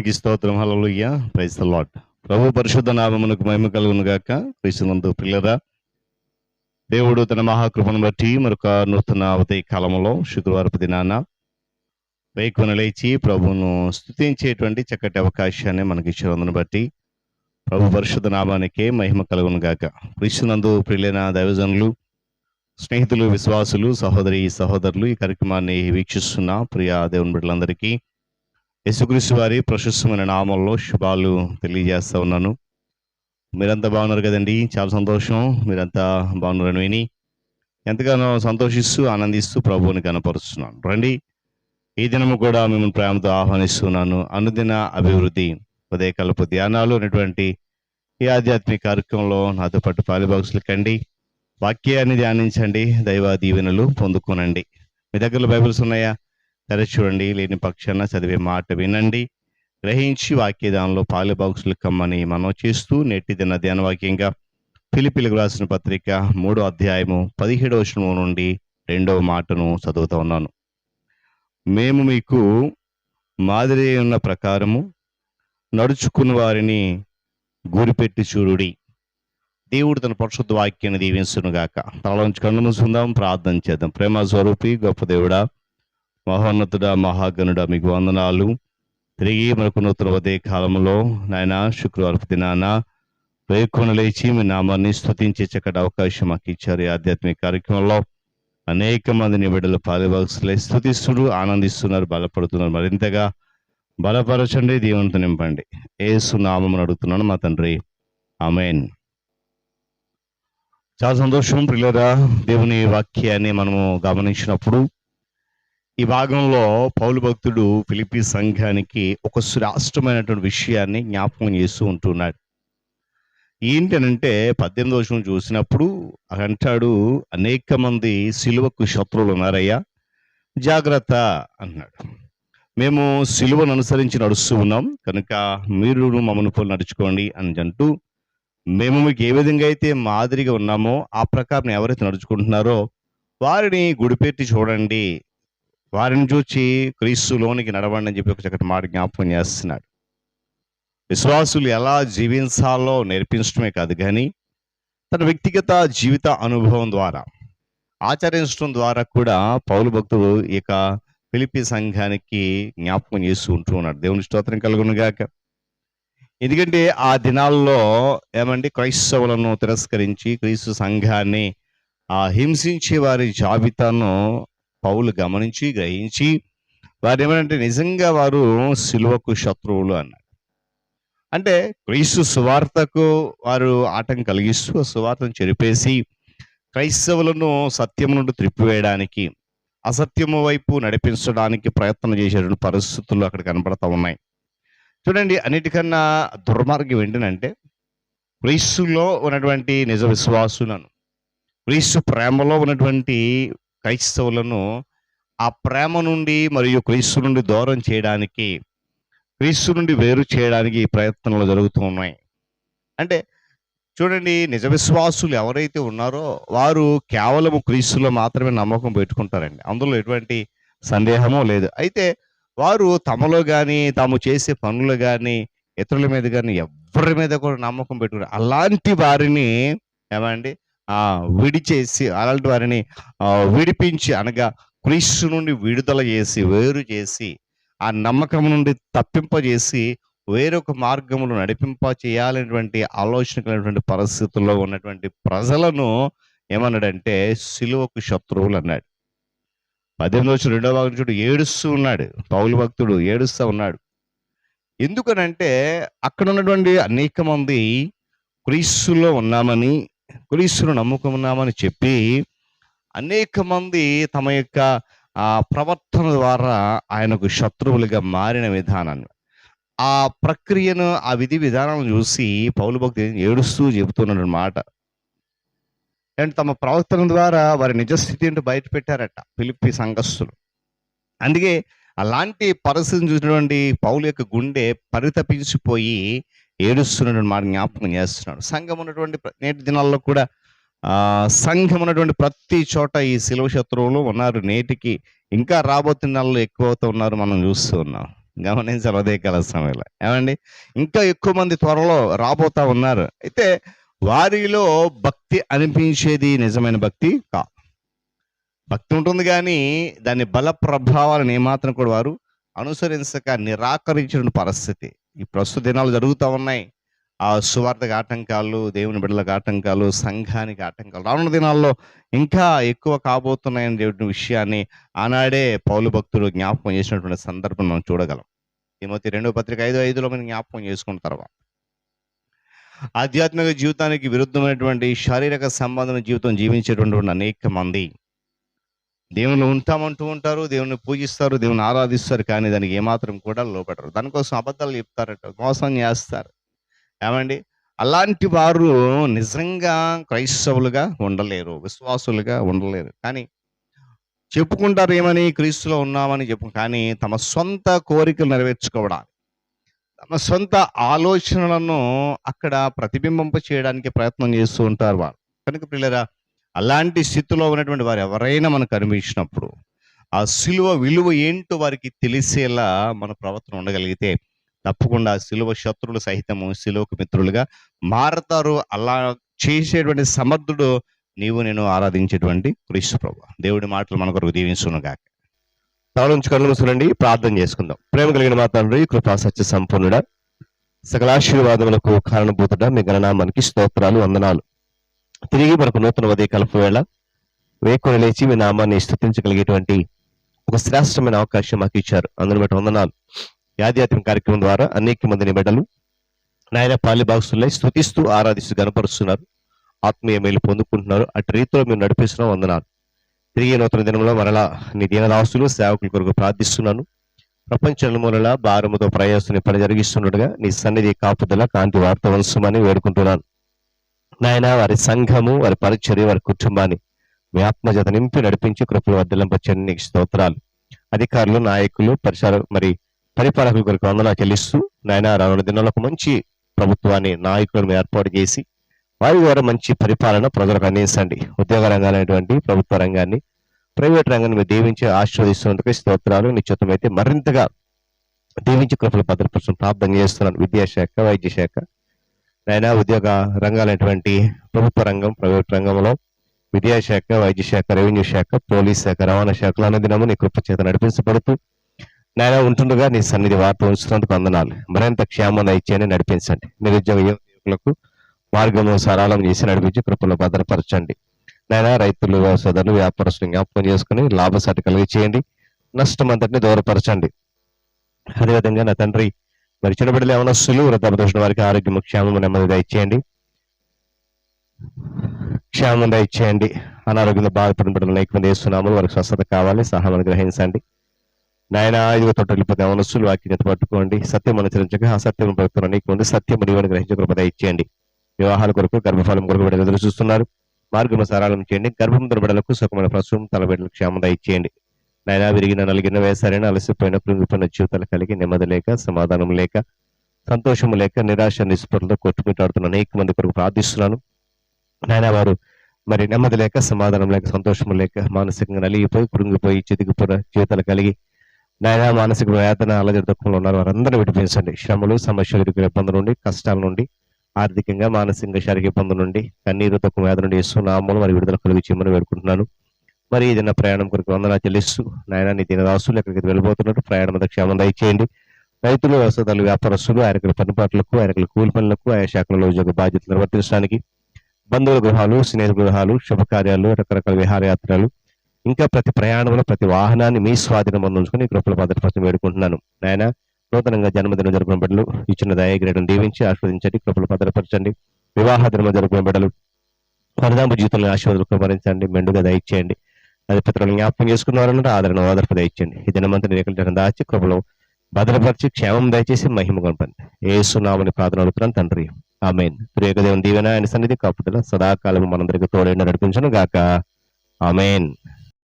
దేవునికి స్తోత్రం. హల్లెలూయా. Praise the ప్రభు పరిశుద్ధ నామమునకు మహిమ కలుగును గాక. క్రీస్తునందు పిల్లరా దేవుడు తన మహాకృపను బట్టి మరొక నూతన ఉదయ కాలంలో శుక్రవారపు దినాన వేకున లేచి ప్రభువును స్తుతించేటువంటి చక్కటి అవకాశాన్ని మనకి ఇచ్చినందును బట్టి ప్రభు పరిశుద్ధ నామానికే మహిమ కలుగును గాక. క్రీస్తునందు ప్రియులైన దైవజనులు స్నేహితులు విశ్వాసులు సహోదరి సహోదరులు ఈ కార్యక్రమాన్ని వీక్షిస్తున్న ప్రియా దేవుని బిడ్డలందరికీ యేసుక్రీస్తు వారి ప్రశస్తమైన నామంలో శుభాలు తెలియజేస్తా ఉన్నాను. మీరంతా బాగున్నారు కదండి? చాలా సంతోషం. మీరంతా బాగున్నారని విని ఎంతగానో సంతోషిస్తూ ఆనందిస్తూ ప్రభువుని కనపరుస్తున్నాను. రండి. ఈ దినము కూడా మిమ్మల్ని ప్రేమతో ఆహ్వానిస్తున్నాను. అనుదిన అభివృద్ధి ఉదయకల్పు ధ్యానాలు అనేటువంటి ఈ ఆధ్యాత్మిక కార్యక్రమంలో నాతో పాటు పాలిబాక్సులు కండి వాక్యాన్ని ధ్యానించండి. దైవ దీవెనలు పొందుకోనండి. మీ దగ్గర బైబిల్స్ ఉన్నాయా? తెరచి చూడండి లేని పక్షాన చదివే మాట వినండి. గ్రహించి వాక్యదానంలో పాలి బాక్సులు కమ్మని మనం చేస్తూ నేటి దిన ధ్యానవాక్యంగా పిలిపిలకు రాసిన పత్రిక మూడో అధ్యాయము పదిహేడవ వచనం నుండి రెండవ మాటను చదువుతా ఉన్నాను. మేము మీకు మాదిరి ఉన్న ప్రకారము నడుచుకున్న వారిని గురిపెట్టి చూడుడి. దేవుడు తన పరిశుద్ధ వాక్యాన్ని దీవించును గాక నుంచి కన్ను మూసుకుందాం ప్రార్థన చేద్దాం. ప్రేమ స్వరూపి గొప్ప దేవుడా మహోన్నతుడా మహాగణుడా మీకు వందనాలు. తిరిగి మనకు నూతన ఉదయ కాలంలో నాయన శుక్రవారపు దినాన వేకున లేచి మీ నామాన్ని స్థుతించే చక్కటి అవకాశం మాకు ఇచ్చారు ఈ ఆధ్యాత్మిక కార్యక్రమంలో. అనేక మందిని బిడ్డలు పాలిభాగస్తులై స్థుతిస్తున్నారు ఆనందిస్తున్నారు బలపడుతున్నారు. మరింతగా బలపరచండి దేవునితో నింపండి. ఏసు నామం అడుగుతున్నాను మా తండ్రి. అమెన్ చాలా సంతోషం ప్రియులరా దేవుని వాక్యాన్ని మనము గమనించినప్పుడు ఈ భాగంలో పౌలు భక్తుడు ఫిలిపి సంఘానికి ఒక శ్రేష్టమైనటువంటి విషయాన్ని జ్ఞాపకం చేస్తూ ఉంటున్నాడు. ఏంటనంటే పద్దెనిమిది వర్షం చూసినప్పుడు అంటాడు అనేక మంది సిలువకు శత్రువులు ఉన్నారయ్యా జాగ్రత్త అన్నాడు. మేము సిలువను అనుసరించి నడుస్తూ ఉన్నాం కనుక మీరు మమ్మల్ని పోలు నడుచుకోండి అని అంటూ మేము మీకు ఏ విధంగా అయితే మాదిరిగా ఉన్నామో ఆ ప్రకారం ఎవరైతే నడుచుకుంటున్నారో వారిని గుడిపెట్టి చూడండి వారిని చూచి క్రీస్తులోనికి నడవండి అని చెప్పి ఒక చక్కటి మాట జ్ఞాపకం చేస్తున్నాడు. విశ్వాసులు ఎలా జీవించాలో నేర్పించడమే కాదు కానీ తన వ్యక్తిగత జీవిత అనుభవం ద్వారా ఆచరించడం ద్వారా కూడా పౌలు భక్తుడు ఇక ఫిలిపి సంఘానికి జ్ఞాపకం చేస్తూ ఉంటూ ఉన్నాడు. దేవుని స్తోత్రం కలుగునుగాక ఎందుకంటే ఆ దినాల్లో ఏమండి క్రైస్తవులను తిరస్కరించి క్రీస్తు సంఘాన్ని ఆ హింసించే వారి జాబితాను పౌలు గమనించి గ్రహించి వారు ఏమంటే నిజంగా వారు సిలువకు శత్రువులు అన్నారు అంటే క్రీస్తు సువార్తకు వారు ఆటం కలిగిస్తూ సువార్తను చెరిపేసి క్రైస్తవులను సత్యం నుండి త్రిప్పివేయడానికి అసత్యము వైపు నడిపించడానికి ప్రయత్నం చేసేటువంటి పరిస్థితులు అక్కడ కనబడతా ఉన్నాయి. చూడండి అన్నిటికన్నా దుర్మార్గం ఏంటంటే క్రీస్తులో ఉన్నటువంటి నిజ విశ్వాసులను క్రీస్తు ప్రేమలో ఉన్నటువంటి క్రైస్తవులను ఆ ప్రేమ నుండి మరియు క్రీస్తు నుండి దూరం చేయడానికి క్రీస్తు నుండి వేరు చేయడానికి ఈ ప్రయత్నాలు జరుగుతూ ఉన్నాయి. అంటే చూడండి నిజ విశ్వాసులు ఎవరైతే ఉన్నారో వారు కేవలం క్రీస్తులో మాత్రమే నమ్మకం పెట్టుకుంటారండి. అందులో ఎటువంటి సందేహమో లేదు. అయితే వారు తమలో కానీ తాము చేసే పనులు కానీ ఇతరుల మీద కానీ ఎవరి మీద కూడా నమ్మకం పెట్టుకున్నారు అలాంటి వారిని ఏమండి ఆ విడిచేసి అలాంటి వారిని విడిపించి అనగా క్రీస్తు నుండి విడుదల చేసి వేరు చేసి ఆ నమ్మకం నుండి తప్పింపజేసి వేరొక మార్గములు నడిపింప చేయాలనేటువంటి ఆలోచన కలిగినటువంటి పరిస్థితుల్లో ఉన్నటువంటి ప్రజలను ఏమన్నాడంటే సిలువకు శత్రువులు అన్నాడు. పద్దెనిమిది వచ్చిన రెండో భాగం చూడు ఏడుస్తూ ఉన్నాడు. పౌలు భక్తుడు ఏడుస్తూ ఉన్నాడు. ఎందుకనంటే అక్కడ ఉన్నటువంటి అనేక మంది క్రీస్తులో ఉన్నామని క్రీస్తును నమ్ముకున్నామని చెప్పి అనేక మంది తమ యొక్క ఆ ప్రవర్తన ద్వారా ఆయనకు శత్రువులుగా మారిన విధానాన్ని. ఆ ప్రక్రియను ఆ విధి విధానాలను చూసి పౌలు భక్తి ఏడుస్తూ చెబుతున్నాడు అనమాట అండ్ తమ ప్రవర్తన ద్వారా వారి నిజస్థితి ఏంటో బయట పెట్టారట పిలిపి సంఘస్థులు. అందుకే అలాంటి పరిస్థితిని చూసినటువంటి పౌలు యొక్క గుండె పరితపించిపోయి ఏడుస్తున్నటువంటి మాట జ్ఞాపకం చేస్తున్నాడు. సంఘం ఉన్నటువంటి నేటి దినాల్లో కూడా సంఘం ఉన్నటువంటి ప్రతి చోట ఈ శిలువ శత్రువులు ఉన్నారు. నేటికి ఇంకా రాబోతున్న నెలలు ఎక్కువ అవుతూ ఉన్నారు మనం చూస్తూ ఉన్నాం. గమనించాలి ఉదయకాల సమయంలో. ఏమండి? ఇంకా ఎక్కువ మంది త్వరలో రాబోతా ఉన్నారు. అయితే వారిలో భక్తి అనిపించేది నిజమైన భక్తి కా భక్తి ఉంటుంది కానీ దాని బల ప్రభావాలను ఏమాత్రం కూడా వారు అనుసరించక నిరాకరించిన పరిస్థితి. ఈ ప్రస్తుత దినాలు జరుగుతూ ఉన్నాయి. ఆ సువార్థకు ఆటంకాలు దేవుని బిడ్డలకు ఆటంకాలు సంఘానికి ఆటంకాలు రానున్న దినాల్లో ఇంకా ఎక్కువ కాబోతున్నాయనే విషయాన్ని ఆనాడే పౌలు భక్తులు జ్ఞాపకం చేసినటువంటి సందర్భం మనం చూడగలం. తిమోతి రెండో పత్రిక ఐదు ఐదులో మనం జ్ఞాపకం చేసుకున్న తర్వాత ఆధ్యాత్మిక జీవితానికి విరుద్ధమైనటువంటి శారీరక సంబంధం జీవితం జీవించేటువంటి అనేక మంది దేవుని ఉంటామంటూ ఉంటారు దేవుని పూజిస్తారు దేవుని ఆరాధిస్తారు కానీ దానికి ఏమాత్రం కూడా లోపడరు దానికోసం అబద్ధాలు చెప్తారట మోసం చేస్తారు. ఏమండి? అలాంటి వారు నిజంగా క్రైస్తవులుగా ఉండలేరు విశ్వాసులుగా ఉండలేరు. కానీ చెప్పుకుంటారు ఏమని క్రీస్తులో ఉన్నామని చెప్పు కానీ తమ సొంత కోరికలు నెరవేర్చుకోవడానికి తమ సొంత ఆలోచనలను అక్కడ ప్రతిబింబింప చేయడానికి ప్రయత్నం చేస్తూ ఉంటారు వారు కనుక పిల్లరా అలాంటి స్థితిలో ఉన్నటువంటి వారు ఎవరైనా మనకు కనిపించినప్పుడు ఆ సిలువ విలువ ఏంటో వారికి తెలిసేలా మన ప్రవర్తన ఉండగలిగితే తప్పకుండా సిలువ శత్రులు సహితము సిలువకు మిత్రులుగా మారతారు. అలా చేసేటువంటి సమర్థుడు నీవు నేను ఆరాధించేటువంటి క్రీస్తు ప్రభు. దేవుడి మాటలు మన కొరకు దీవించునుగాక. తలనుంచి కళ్ళు మూసుకునండి ప్రార్థన చేసుకుందాం. ప్రేమ కలిగిన మా తండ్రి కృపా సత్య సంపూర్ణుడ సకలాశీర్వాదములకు కారణభూతుడ మీ గణనామానికి స్తోత్రాలు వందనాలు. తిరిగి మనకు నూతన ఉదయ కలుపు వేళ వేకొని లేచి మీ నామాన్ని స్థుతించగలిగేటువంటి ఒక శ్రేష్టమైన అవకాశం మాకు ఇచ్చారు. అందుని బట్టి వందనాలు. యాధ్యాత్మిక కార్యక్రమం ద్వారా అనేక మందిని బిడ్డలు నాయన పాలి బాక్సులై స్థుతిస్తూ ఆరాధిస్తూ గనపరుస్తున్నారు ఆత్మీయ మేలు పొందుకుంటున్నారు. అటు రీతిలో మేము నడిపిస్తున్నాం. వందనాలు. తిరిగి నూతన దినంలో మరలా నీ దీనదాసులు సేవకుల కొరకు ప్రార్థిస్తున్నాను. ప్రపంచ మూలల భారముతో ప్రయాసం పని జరిగిస్తుండగా నీ సన్నిధి కాపుదల కాంతి వార్త వంశమని వేడుకుంటున్నాను. నాయన వారి సంఘము వారి పరిచర్య వారి కుటుంబాన్ని మీ ఆత్మజత నింపి నడిపించి కృపలు వర్ధలింపచ్చని నీకు స్తోత్రాలు. అధికారులు నాయకులు పరిసర మరి పరిపాలకుల కొరకు వందనా చెల్లిస్తూ నాయన రానున్న దినాల్లో ఒక మంచి ప్రభుత్వాన్ని నాయకులను ఏర్పాటు చేసి వారి ద్వారా మంచి పరిపాలన ప్రజలకు అందించండి. ఉద్యోగ రంగాలైనటువంటి ప్రభుత్వ రంగాన్ని ప్రైవేట్ రంగాన్ని మీరు దీవించి ఆశీర్వదిస్తున్నందుకు స్తోత్రాలు. నిశ్చితమైతే మరింతగా దీవించి కృపలు భద్రపరచడం ప్రార్థన చేస్తున్నాను. విద్యాశాఖ వైద్య శాఖ నైనా ఉద్యోగ రంగాలైనటువంటి ప్రభుత్వ రంగం ప్రైవేట్ రంగంలో విద్యాశాఖ వైద్య శాఖ రెవెన్యూ శాఖ పోలీస్ శాఖ రవాణా శాఖలు అనుదినము నీ కృపచేత నడిపించబడుతూ నాయన ఉంటుండగా నీ సన్నిధి వార్త ఉంచుతున్నందుకు వందనాలు. మరింత క్షేమంగా ఇచ్చేయని నడిపించండి. నిరుద్యోగ యువకులకు మార్గము సరళం చేసి నడిపించి కృపలో భద్రపరచండి. నాయన రైతులు వ్యవసాయదారులు వ్యాపారస్తులు జ్ఞాపకం చేసుకుని లాభసాటి కలిగి చేయండి నష్టం అంతటిని దూరపరచండి. అదేవిధంగా నా తండ్రి మరి చిన్నబిడ్డలు ఏమైనా సులువు? వృద్ధాపదోషణ వారికి ఆరోగ్యం క్షేమం నెమ్మది దయచేయండి. క్షేమం దయచేయండి. అనారోగ్యంతో బాధపడిన బిడ్డలు నైకమంది వేస్తున్నాము వారికి స్వస్థత కావాలి సహాయం గ్రహించండి. నాయన ఐదుగు ఏమైనా అవనస్సులు వాక్యం పట్టుకోండి. సత్యం అనుసరించక అసత్యం పడుతున్న అనేక మంది సత్యం నీవని గ్రహించే కృప దయచేయండి. వివాహాల కొరకు గర్భఫలం కొరకు బిడ్డలు ఎదురు చూస్తున్నారు. మార్గం సరళం చేయండి. గర్భం బిడ్డలకు సుఖమైన ప్రసవం తల బిడ్డలకు క్షేమం దయచేయండి. నాయన విరిగిన నలిగిన వేసారైన అలసిపోయిన కృంగిపోయిన జీవితాలు కలిగి నెమ్మది లేక సమాధానం లేక సంతోషము లేక నిరాశ నిస్పృహలతో కొట్టుమిటాడుతున్న అనేక మంది కొరకు ప్రార్థిస్తున్నాను. నాయన వారు మరి నెమ్మది లేక సమాధానం లేక సంతోషము లేక మానసికంగా నలిగిపోయి కృంగిపోయి చితికిపోయిన జీవితాలు కలిగి నాయన మానసిక వేదన అలజడి దుఃఖంలో ఉన్నారు. వారందరూ విడిపించండి. శ్రమలు సమస్యలు ఇరుకు ఇబ్బందుల నుండి కష్టాల నుండి ఆర్థికంగా మానసికంగా శారీరక ఇబ్బందుల నుండి కన్నీరు తక్కువ వేద నుండి ఇస్తున్నాము మరి విడుదల కలిగి చేయమని వేడుకుంటున్నాను. మరి ఏదైనా ప్రయాణం కొరకు వందనా చెల్లిస్తూ నాయన నీ దీని రాసులు ఎక్కడికి వెళ్ళిపోతున్నట్టు ప్రయాణం అంతా క్షేమం దయచేయండి. రైతులు వ్యవసాయాలు వ్యాపారస్తులు ఆయనకుల పనిపాట్లకు ఆయనకుల కూలి పనులకు ఆయా శాఖలలో ఉద్యోగ బాధ్యతలు నిర్వర్తించడానికి బంధువుల గృహాలు స్నేహితుల గృహాలు శుభకార్యాలు రకరకాల విహారయాత్రలు ఇంకా ప్రతి ప్రయాణంలో ప్రతి వాహనాన్ని మీ స్వాధీనం అందించుకుని కృపల భద్రపరచం వేడుకుంటున్నాను. నాయన నూతనంగా జన్మదినం జరుపుకున్న బిడ్డలు ఇచ్చిన దయగ్రేడం దీవించి ఆస్వాదించండి కృపలు భద్రపరచండి. వివాహ దినం జరుపుకున్న బిడ్డలు పరిణామ జీవితంలో ఆశీర్వాదాలు కృపరించండి మెండుగా దయచేయండి. అది పితరులను జ్ఞాపకం చేసుకున్నారన్నట్టు ఆదరణ ఓదర్పు దయచండి ఈ దినమంతా రేఖలు దాచి కృపలో భద్రపరిచి క్షేమం దయచేసి మహిమ కొనపండి ఏసునామని ప్రార్థన అడుగుతున్నాను తండ్రి. ఆమెన్. ప్రియకదేవం దీవెన ఆయన సన్నిధి కాపుదల సదాకాలం మనందరికీ తోడైన నడిపించను గాక. ఆమెన్.